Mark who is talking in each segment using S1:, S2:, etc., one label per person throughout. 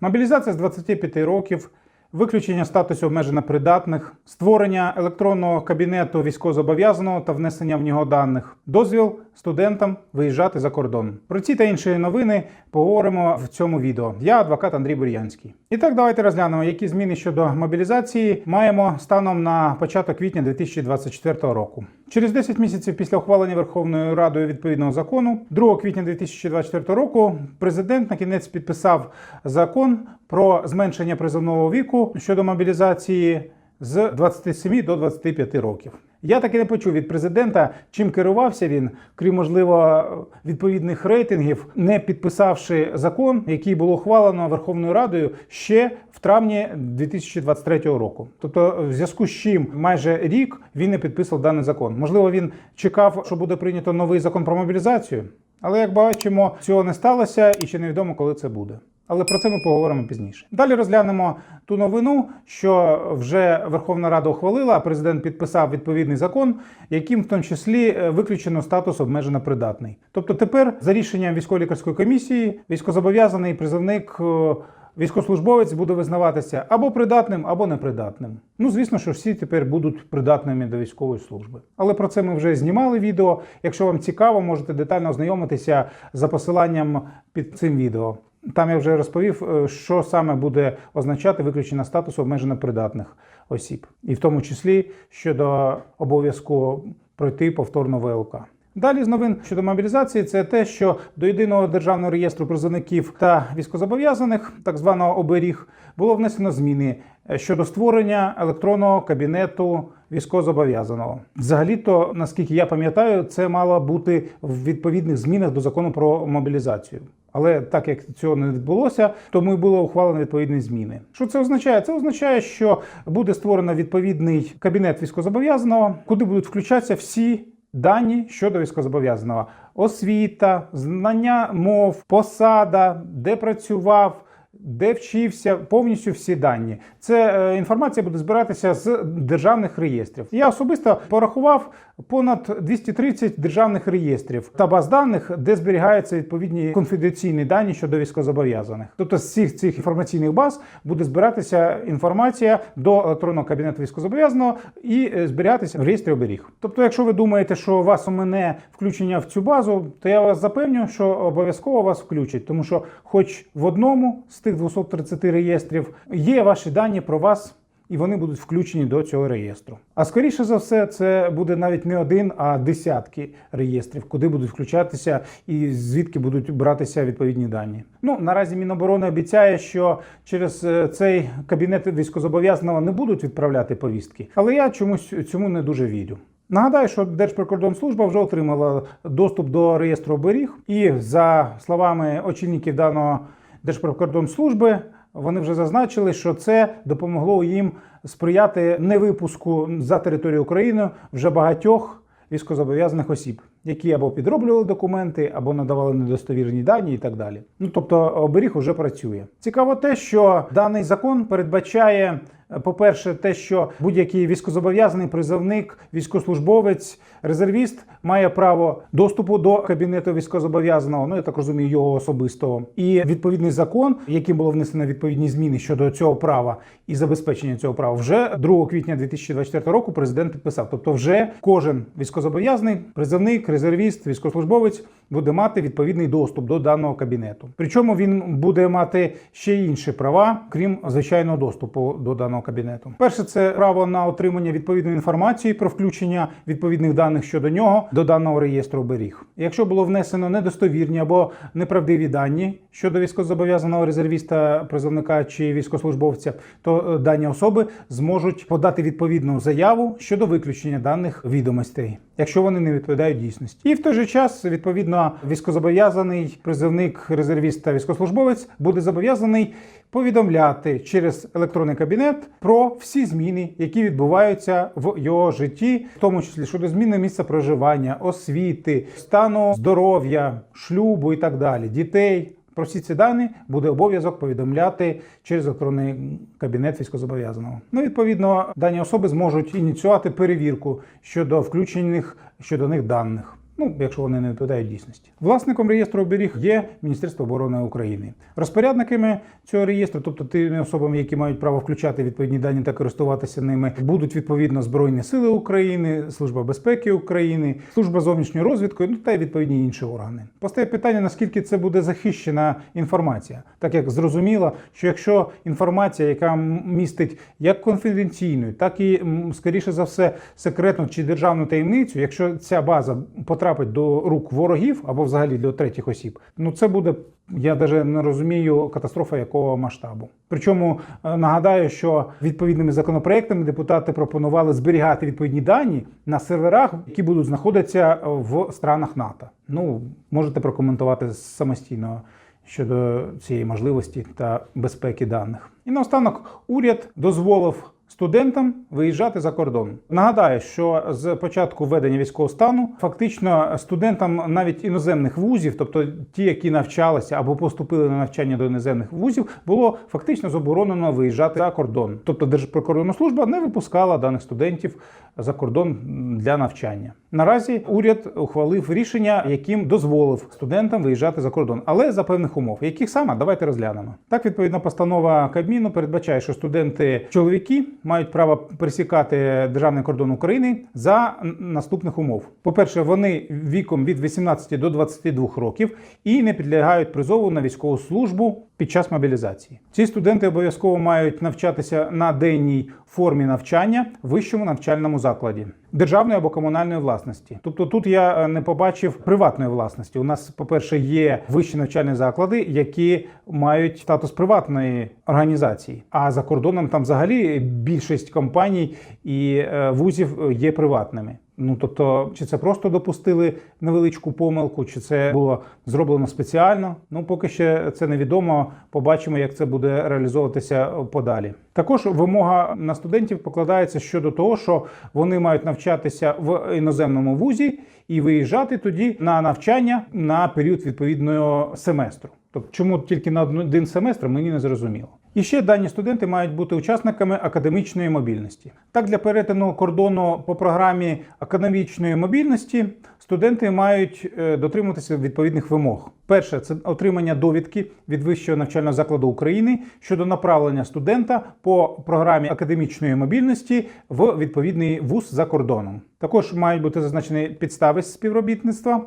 S1: Мобілізація з 25 років, виключення статусу обмежено придатних, створення електронного кабінету військовозобов'язаного та внесення в нього даних, дозвіл студентам виїжджати за кордон. Про ці та інші новини поговоримо в цьому відео. Я адвокат Андрій Бур'янський. І так, давайте розглянемо, які зміни щодо мобілізації маємо станом на початок квітня 2024 року. Через 10 місяців після ухвалення Верховною Радою відповідного закону, 2 квітня 2024 року, президент на кінець підписав закон про зменшення призовного віку щодо мобілізації з 27 до 25 років. Я таки не почув від президента, чим керувався він, крім можливо відповідних рейтингів, не підписавши закон, який було ухвалено Верховною Радою ще в травні 2023 року. Тобто, в зв'язку з чим майже рік він не підписав даний закон. Можливо, він чекав, що буде прийнято новий закон про мобілізацію, але як бачимо, цього не сталося і ще невідомо, коли це буде. Але про це ми поговоримо пізніше. Далі розглянемо ту новину, що вже Верховна Рада ухвалила, а президент підписав відповідний закон, яким в тому числі е, виключено статус обмежено придатний. Тобто тепер за рішенням військово-лікарської комісії військозобов'язаний призовник. е, Військовослужбовець буде визнаватися або придатним, або непридатним. Ну, звісно, що всі тепер будуть придатними до військової служби. Але про це ми вже знімали відео. Якщо вам цікаво, можете детально ознайомитися за посиланням під цим відео. Там я вже розповів, е, що саме буде означати виключення статусу обмежено придатних осіб, і в тому числі щодо обов'язку пройти повторно ВЛК. Далі з новин щодо мобілізації це те, що до єдиного державного реєстру призовників та військозобов'язаних, так званого оберіг, було внесено зміни е, щодо створення електронного кабінету військовозобов'язаного. Взагалі-то, наскільки я пам'ятаю, це мало бути в відповідних змінах до закону про мобілізацію. Але так як цього не відбулося, тому і було ухвалено відповідні зміни. Що це означає? Це означає, що буде створено відповідний кабінет військовозобов'язаного, куди будуть включатися всі дані щодо військовозобов'язаного: освіта, знання мов, посада, де працював. Де вчився повністю всі дані. Це е, інформація буде збиратися з державних реєстрів. Я особисто порахував понад 230 державних реєстрів та баз даних, де зберігаються відповідні конфіденційні дані щодо військовозобов'язаних. Тобто з всіх цих інформаційних баз буде збиратися інформація до електронного кабінету військовозобов'язаного і е, зберігатися в реєстрі оберіг. Тобто, якщо ви думаєте, що у вас у мене включення в цю базу, то я вас запевню, що обов'язково вас включать, тому що, хоч в одному з тих 230 реєстрів є ваші дані про вас. І вони будуть включені до цього реєстру. А скоріше за все, це буде навіть не один, а десятки реєстрів, куди будуть включатися і звідки будуть братися відповідні дані. Ну наразі Міноборони обіцяє, що через е, цей кабінет військозобов'язаного не будуть відправляти повістки, але я чомусь цьому не дуже вірю. Нагадаю, що Держприкордонслужба вже отримала доступ до реєстру оберіг, і за словами очільників даного Держприкордонслужби, вони вже зазначили, що це допомогло їм сприяти невипуску за територію України вже багатьох військовозобов'язаних осіб, які або підроблювали документи, або надавали недостовірні дані, і так далі. Ну тобто, оберіг уже працює. Цікаво те, що даний закон передбачає. По-перше, те, що будь-який військозобов'язаний призовник, військовослужбовець, резервіст має право доступу до кабінету військовозобов'язаного, ну я так розумію, його особистого, і відповідний закон, яким було внесено відповідні зміни щодо цього права і забезпечення цього права, вже 2 квітня 2024 року президент підписав. Тобто, вже кожен військовозобов'язаний, призовник, резервіст, військовослужбовець буде мати відповідний доступ до даного кабінету. Причому він буде мати ще інші права, крім звичайного доступу до даного кабінету. Перше, це право на отримання відповідної інформації про включення відповідних даних щодо нього до даного реєстру оберіг. Якщо було внесено недостовірні або неправдиві дані щодо військовозобов'язаного резервіста, призовника чи військовослужбовця, то е, дані особи зможуть подати відповідну заяву щодо виключення даних відомостей, якщо вони не відповідають дійсності. І в той же час, відповідно, військовозобов'язаний призовник, резервіст та військовослужбовець буде зобов'язаний повідомляти через електронний кабінет про всі зміни, які відбуваються в його житті, в тому числі щодо зміни місця проживання, освіти, стану здоров'я, шлюбу і так далі, дітей. Про всі ці дані буде обов'язок повідомляти через електронний кабінет військовозобов'язаного. Ну, відповідно, дані особи зможуть ініціювати перевірку щодо включених щодо них даних. Ну, якщо вони не відповідають дійсності. Власником реєстру оберіг є Міністерство оборони України. Розпорядниками цього реєстру, тобто тими особами, які мають право включати відповідні дані та користуватися ними, будуть відповідно Збройні Сили України, Служба безпеки України, служба зовнішньої розвідки, ну та й відповідні інші органи. Постає питання, наскільки це буде захищена інформація, так як зрозуміло, що якщо інформація, яка містить як конфіденційну, так і скоріше за все секретну чи державну таємницю, якщо ця база потрапить до рук ворогів або взагалі до третіх осіб, ну це буде. Я навіть не розумію катастрофа якого масштабу. Причому е, нагадаю, що відповідними законопроектами депутати пропонували зберігати відповідні дані на серверах, які будуть знаходитися в странах НАТО. Ну можете прокоментувати самостійно щодо цієї можливості та безпеки даних. І наостанок уряд дозволив студентам виїжджати за кордон. Нагадаю, що з початку введення військового стану фактично студентам навіть іноземних вузів, тобто ті, які навчалися або поступили на навчання до іноземних вузів, було фактично заборонено виїжджати за кордон. Тобто Держприкордонна служба не випускала даних студентів за кордон для навчання. Наразі уряд ухвалив рішення, яким дозволив студентам виїжджати за кордон, але за певних умов. Яких саме давайте розглянемо. Так, відповідна постанова Кабміну передбачає, що студенти чоловіки мають право пересікати державний кордон України за наступних умов. По-перше, вони віком від 18 до 22 років і не підлягають призову на військову службу під час мобілізації. Ці студенти обов'язково мають навчатися на денній формі навчання в вищому навчальному закладі державної або комунальної власності. Тобто тут я е, не побачив приватної власності. У нас, по-перше, є вищі навчальні заклади, які мають статус приватної організації. А за кордоном там взагалі більшість компаній і е, вузів е, є приватними. Ну тобто, чи це просто допустили невеличку помилку, чи це було зроблено спеціально? Ну поки ще це невідомо. Побачимо, як це буде реалізовуватися подалі. Також вимога на студентів покладається щодо того, що вони мають навчатися в іноземному вузі і виїжджати тоді на навчання на період відповідного семестру. Тобто, чому тільки на один семестр, мені не зрозуміло. І ще дані студенти мають бути учасниками академічної мобільності. Так, для перетину кордону по програмі академічної мобільності студенти мають е, дотримуватися відповідних вимог. Перше це отримання довідки від вищого навчального закладу України щодо направлення студента по програмі академічної мобільності в відповідний вуз за кордоном. Також мають бути зазначені підстави співробітництва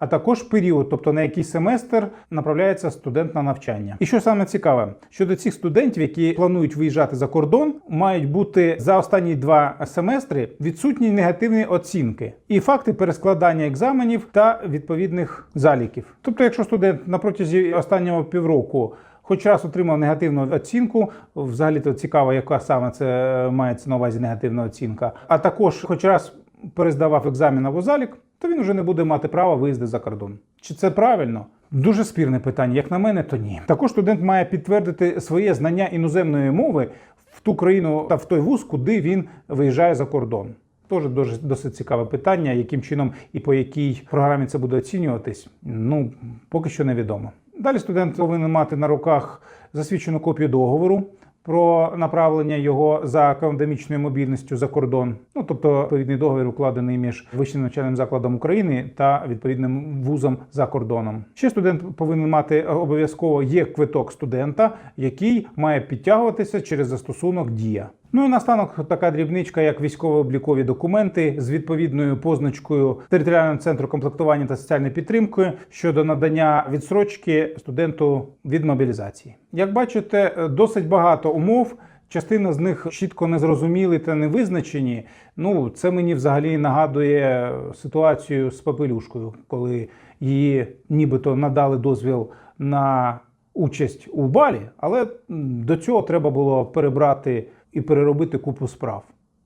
S1: а також період, тобто на який семестр направляється студент на навчання. І що саме цікаве, щодо цих студентів, які планують виїжджати за кордон, мають бути за останні два семестри відсутні негативні оцінки і факти перескладання екзаменів та відповідних заліків. Тобто, якщо студент на протязі останнього півроку Хоч раз отримав негативну оцінку, взагалі то цікаво, яка саме це мається на увазі негативна оцінка. А також, хоч раз перездавав екзамен або залік, то він вже не буде мати права виїзди за кордон. Чи це правильно? Дуже спірне питання. Як на мене, то ні. Також студент має підтвердити своє знання іноземної мови в ту країну та в той вуз, куди він виїжджає за кордон. Дуже досить цікаве питання, яким чином і по якій програмі це буде оцінюватись. Ну поки що невідомо. Далі студент повинен мати на руках засвідчену копію договору про направлення його за академічною мобільністю за кордон. Ну тобто відповідний договір укладений між вищим навчальним закладом України та відповідним вузом за кордоном. Ще студент повинен мати обов'язково є квиток студента, який має підтягуватися через застосунок Дія. Ну і наостанок така дрібничка, як військово-облікові документи з відповідною позначкою територіального центру комплектування та соціальної підтримки щодо надання відсрочки студенту від мобілізації. Як бачите, досить багато умов. Частина з них чітко не зрозуміли та не визначені. Ну, це мені взагалі нагадує ситуацію з Папелюшкою, коли її нібито надали дозвіл на участь у балі, але до цього треба було перебрати і переробити купу справ.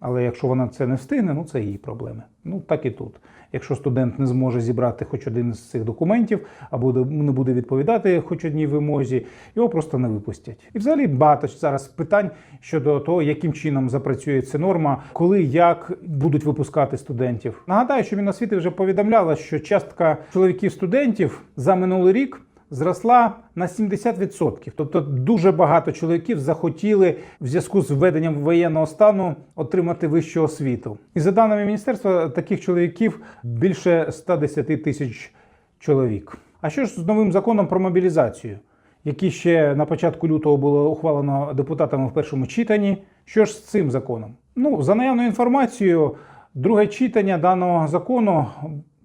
S1: Але якщо вона це не встигне, ну це її проблеми. Ну так і тут. Якщо студент не зможе зібрати хоч один з цих документів, або не буде відповідати хоч одній вимозі, його просто не випустять. І взагалі багато зараз питань щодо того, яким чином запрацює ця норма, коли як будуть випускати студентів. Нагадаю, що Міносвіти вже повідомляла, що частка чоловіків студентів за минулий рік зросла на 70%. Тобто дуже багато чоловіків захотіли в зв'язку з введенням воєнного стану отримати вищу освіту. І за даними міністерства, таких чоловіків більше 110 тисяч чоловік. А що ж з новим законом про мобілізацію, який ще на початку лютого було ухвалено депутатами в першому читанні? Що ж з цим законом? Ну, за наявною інформацією, друге читання даного закону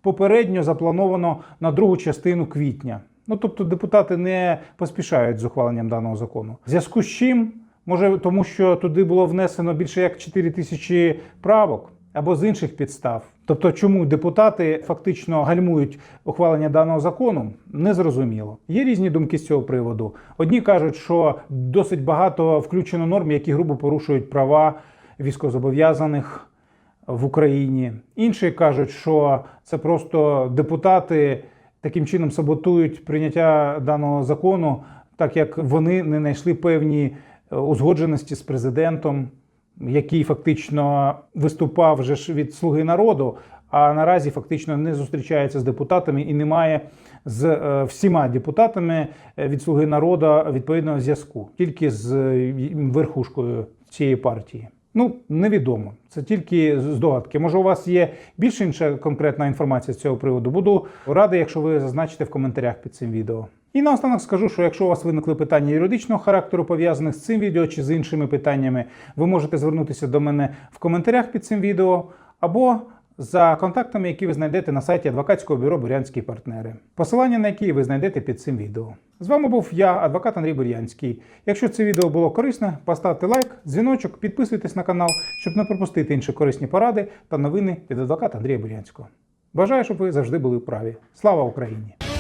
S1: попередньо заплановано на другу частину квітня. Ну тобто депутати не поспішають з ухваленням даного закону. В зв'язку з чим, може, тому що туди було внесено більше як 4 тисячі правок або з інших підстав. Тобто, чому депутати фактично гальмують ухвалення даного закону, незрозуміло. Є різні думки з цього приводу. Одні кажуть, що досить багато включено норм, які грубо порушують права військовозобов'язаних в Україні. Інші кажуть, що це просто депутати таким чином саботують прийняття даного закону, так як вони не знайшли певні е, узгодженості з президентом, який фактично виступав вже ж від Слуги народу, а наразі фактично не зустрічається з депутатами і не має з е, всіма депутатами е, від Слуги народу відповідного зв'язку, тільки з верхушкою цієї партії. Ну, невідомо. Це тільки здогадки. Може, у вас є більш інша конкретна інформація з цього приводу. Буду радий, якщо ви зазначите в коментарях під цим відео. І наостанок скажу, що якщо у вас виникли питання юридичного характеру, пов'язаних з цим відео чи з іншими питаннями, ви можете звернутися до мене в коментарях під цим відео або за контактами, які ви знайдете на сайті адвокатського бюро Бурянські партнери. Посилання на які ви знайдете під цим відео. З вами був я, адвокат Андрій Бурянський. Якщо це відео було корисне, поставте лайк, дзвіночок, підписуйтесь на канал, щоб не пропустити інші корисні поради та новини від адвоката Андрія Бурянського. Бажаю, щоб ви завжди були праві. Слава Україні!